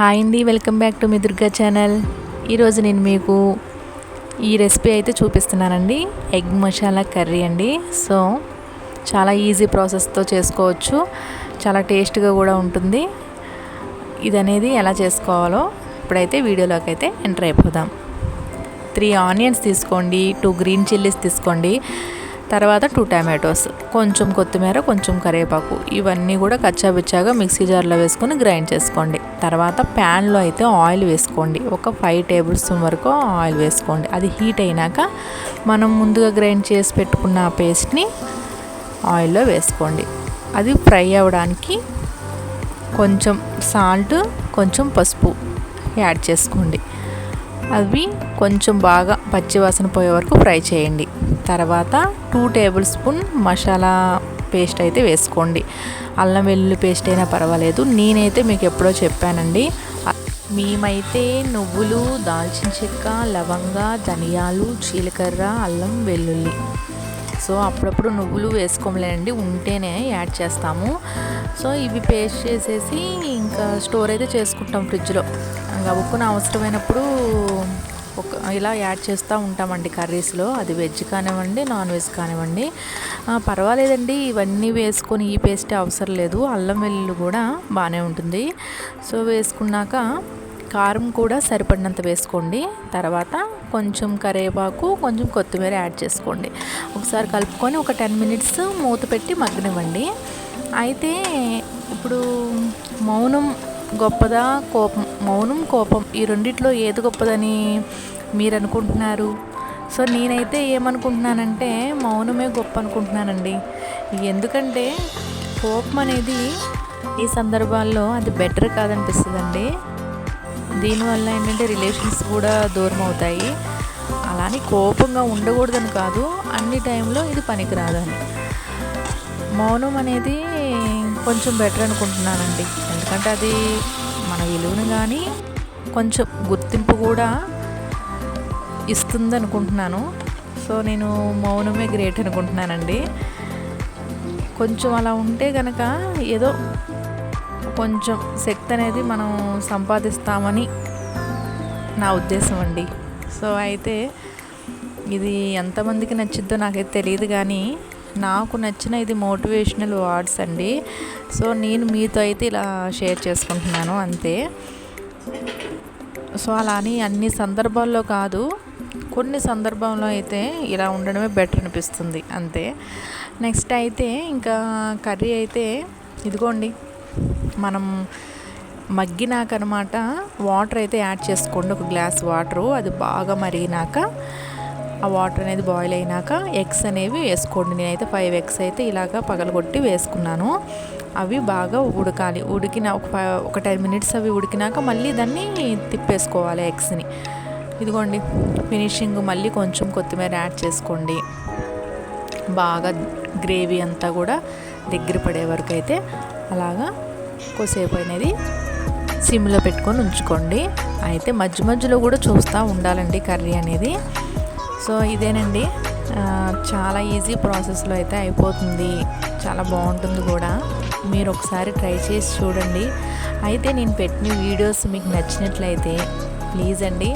Hi అండి welcome back to మీ Durga channel. ఈరోజు నేను మీకు ఈ రెసిపీ అయితే చూపిస్తున్నానండి. ఎగ్ మసాలా కర్రీ అండి. సో చాలా ఈజీ ప్రాసెస్తో చేసుకోవచ్చు. చాలా టేస్ట్గా కూడా ఉంటుంది. ఇది అనేది ఎలా చేసుకోవాలో ఇప్పుడైతే వీడియోలోకి అయితే ఎంటర్ అయిపోదాం. త్రీ ఆనియన్స్ తీసుకోండి టూ గ్రీన్ చిల్లీస్ తీసుకోండి. తర్వాత టూ టమాటోస్ కొంచెం కొత్తిమీర కొంచెం కరివేపాకు. ఇవన్నీ కూడా కచ్చాబిచ్చాగా మిక్సీ జార్లో వేసుకొని గ్రైండ్ చేసుకోండి. తర్వాత ప్యాన్లో అయితే ఆయిల్ వేసుకోండి. ఒక ఫైవ్ టేబుల్ స్పూన్ వరకు ఆయిల్ వేసుకోండి. అది హీట్ అయినాక మనం ముందుగా గ్రైండ్ చేసి పెట్టుకున్న పేస్ట్ని ఆయిల్లో వేసుకోండి. అది ఫ్రై అవ్వడానికి కొంచెం సాల్ట్ కొంచెం పసుపు యాడ్ చేసుకోండి. అవి కొంచెం బాగా పచ్చివాసన పోయే వరకు ఫ్రై చేయండి. తర్వాత two tablespoon masala paste అయితే వేసుకోండి. అల్లం వెల్లుల్లి పేస్ట్ అయినా పర్వాలేదు. నేనైతే మీకు ఎప్పుడో చెప్పానండి. మేమైతే నువ్వులు దాల్చిన చెక్క లవంగ ధనియాలు జీలకర్ర అల్లం వెల్లుల్లి. సో అప్పుడప్పుడు నువ్వులు వేసుకోమలేనండి ఉంటేనే యాడ్ చేస్తాము. సో ఇవి పేస్ట్ చేసేసి ఇంకా స్టోర్ అయితే చేసుకుంటాం ఫ్రిడ్జ్లో గబుక్కున అవసరమైనప్పుడు ఇలా యాడ్ చేస్తూ ఉంటామండి కర్రీస్లో. అది వెజ్ కానివ్వండి నాన్ వెజ్ కానివ్వండి. పర్వాలేదండి ఇవన్నీ వేసుకొని ఈ పేస్ట్ అవసరం లేదు. అల్లం వెల్లుల్లి కూడా బాగానే ఉంటుంది. సో వేసుకున్నాక కారం కూడా సరిపడినంత వేసుకోండి. తర్వాత కొంచెం కరివేపాకు కొంచెం కొత్తిమీర యాడ్ చేసుకోండి. ఒకసారి కలుపుకొని ఒక టెన్ మినిట్స్ మూత పెట్టి మగ్గనివ్వండి. అయితే ఇప్పుడు మౌనం గొప్పదా కోపం మౌనం కోపం ఈ రెండిట్లో ఏది గొప్పదని మీరు అనుకుంటున్నారు సో నేనైతే ఏమనుకుంటున్నానంటే మౌనమే గొప్ప అనుకుంటున్నానండి ఎందుకంటే కోపం అనేది ఈ సందర్భాల్లో అది బెటర్ కాదనిపిస్తుందండి. దీనివల్ల ఏంటంటే రిలేషన్స్ కూడా దూరం అవుతాయి. అలానే కోపంగా ఉండకూడదని కాదు అన్ని టైంలో ఇది పనికిరాదని మౌనం అనేది కొంచెం బెటర్ అనుకుంటున్నానండి. ఎందుకంటే అది మన విలువను కానీ కొంచెం గుర్తింపు కూడా ఇస్తుంది అనుకుంటున్నాను సో నేను మౌనమే గ్రేట్ అనుకుంటున్నానండి. కొంచెం అలా ఉంటే కనుక ఏదో కొంచెం శక్తి అనేది మనం సంపాదిస్తామని నా ఉద్దేశం అండి. సో అయితే ఇది ఎంతమందికి నచ్చిద్దో నాకైతే తెలియదు కానీ నాకు నచ్చిన ఇది మోటివేషనల్ వర్డ్స్ అండి. సో నేను మీతో అయితే ఇలా షేర్ చేసుకుంటున్నాను అంతే. సో అలా అని అన్ని సందర్భాల్లో కాదు కొన్ని సందర్భంలో అయితే ఇలా ఉండడమే బెటర్ అనిపిస్తుంది అంతే. నెక్స్ట్ అయితే ఇంకా కర్రీ అయితే ఇదిగోండి మనం మగ్గినాక అనమాట వాటర్ అయితే యాడ్ చేసుకోండి. ఒక గ్లాస్ వాటరు అది బాగా మరిగినాక ఆ వాటర్ అనేది బాయిల్ అయినాక ఎగ్స్ అనేవి వేసుకోండి. నేనైతే ఫైవ్ ఎగ్స్ అయితే ఇలాగా పగలగొట్టి వేసుకున్నాను. అవి బాగా ఉడకాలి. ఉడికిన ఒక ఒక టెన్ మినిట్స్ అవి ఉడికినాక మళ్ళీ దాన్ని తిప్పేసుకోవాలి ఎగ్స్ని. ఇదిగోండి ఫినిషింగ్ మళ్ళీ కొంచెం కొత్తిమీర యాడ్ చేసుకోండి. బాగా గ్రేవీ అంతా కూడా దగ్గర పడే వరకు అయితే అలాగా కొసేపు అనేది సిమ్లో పెట్టుకొని ఉంచుకోండి. అయితే మధ్య మధ్యలో కూడా చూస్తూ ఉండాలండి కర్రీ అనేది. సో ఇదేనండి. చాలా ఈజీ ప్రాసెస్లో అయితే అయిపోతుంది. చాలా బాగుంటుంది కూడా. మీరు ఒకసారి ట్రై చేసి చూడండి. అయితే నేను పెట్టిన వీడియోస్ మీకు నచ్చినట్లయితే ప్లీజ్ అండి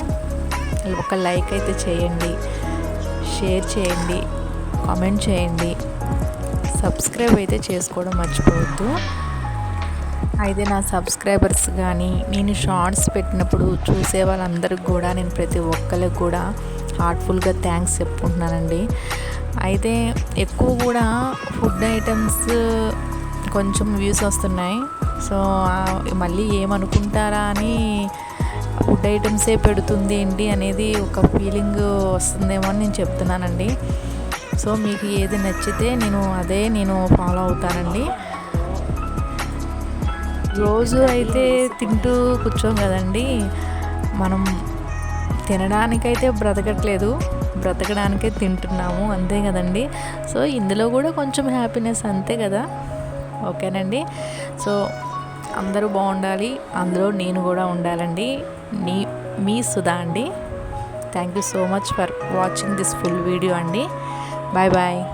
ఒక లైక్ అయితే చేయండి షేర్ చేయండి కామెంట్ చేయండి. సబ్స్క్రైబ్ అయితే చేసుకోవడం మర్చిపోవద్దు. అయితే నా సబ్స్క్రైబర్స్ కానీ నేను షార్ట్స్ పెట్టినప్పుడు చూసే వాళ్ళందరికి కూడా నేను ప్రతి ఒక్కరికి కూడా హార్ట్ఫుల్గా థ్యాంక్స్ చెప్పుకుంటున్నానండి. అయితే ఎక్కువ కూడా ఫుడ్ ఐటమ్స్ కొంచెం వ్యూస్ వస్తున్నాయి. సో మళ్ళీ ఏమనుకుంటారా అని ఫుడ్ ఐటమ్సే పెడుతుంది ఏంటి అనేది ఒక ఫీలింగ్ వస్తుందేమో అని నేను చెప్తున్నానండి. సో మీకు ఏది నచ్చితే నేను అదే నేను ఫాలో అవుతానండి. రోజు అయితే తింటూ కూర్చోం కదండి. మనం తినడానికైతే బ్రతకట్లేదు. బ్రతకడానికే తింటున్నాము. అంతే కదండి. సో ఇందులో కూడా కొంచెం హ్యాపీనెస్ అంతే కదా. ఓకేనండి. సో అందరూ బాగుండాలి. అందులో నేను కూడా ఉండాలండి. నీ మీ సుధా అండి. Thank you so much for watching this full video అండి. Bye bye